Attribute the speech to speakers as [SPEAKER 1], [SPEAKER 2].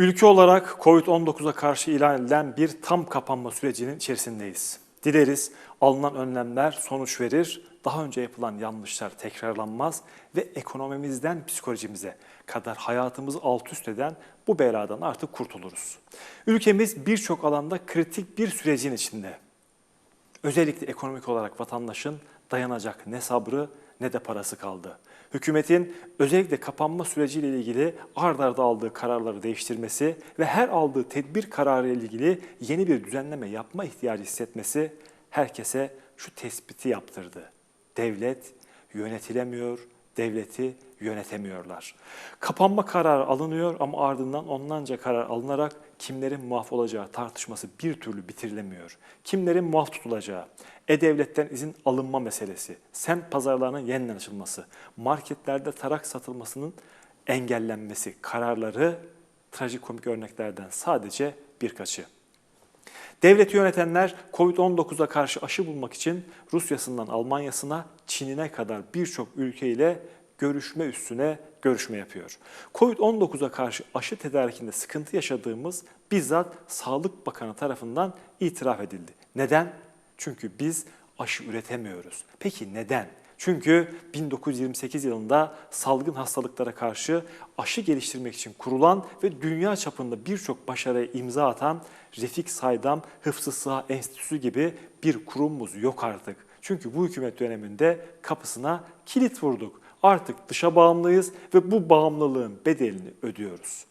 [SPEAKER 1] Ülke olarak Covid-19'a karşı ilan edilen bir tam kapanma sürecinin içerisindeyiz. Dileriz alınan önlemler sonuç verir, daha önce yapılan yanlışlar tekrarlanmaz ve ekonomimizden psikolojimize kadar hayatımızı alt üst eden bu beladan artık kurtuluruz. Ülkemiz birçok alanda kritik bir sürecin içinde. Özellikle ekonomik olarak vatandaşın dayanacak ne sabrı ne de parası kaldı. Hükümetin özellikle kapanma süreciyle ilgili ard arda aldığı kararları değiştirmesi ve her aldığı tedbir kararı ile ilgili yeni bir düzenleme yapma ihtiyacı hissetmesi herkese şu tespiti yaptırdı. Devlet yönetilemiyor, devleti yönetemiyorlar. Kapanma kararı alınıyor ama ardından onlarca karar alınarak kimlerin muaf olacağı tartışması bir türlü bitirilemiyor. Kimlerin muaf tutulacağı, e-devletten izin alınma meselesi, semt pazarlarının yeniden açılması, marketlerde tarak satılmasının engellenmesi kararları trajikomik örneklerden sadece birkaçı. Devleti yönetenler Covid-19'a karşı aşı bulmak için Rusya'sından Almanya'sına, Çin'ine kadar birçok ülkeyle görüşme üstüne görüşme yapıyor. Covid-19'a karşı aşı tedarikinde sıkıntı yaşadığımız bizzat Sağlık Bakanı tarafından itiraf edildi. Neden? Çünkü biz aşı üretemiyoruz. Peki neden? Çünkü 1928 yılında salgın hastalıklara karşı aşı geliştirmek için kurulan ve dünya çapında birçok başarıya imza atan Refik Saydam Hıfzı Sıha Enstitüsü gibi bir kurumumuz yok artık. Çünkü bu hükümet döneminde kapısına kilit vurduk. Artık dışa bağımlıyız ve bu bağımlılığın bedelini ödüyoruz.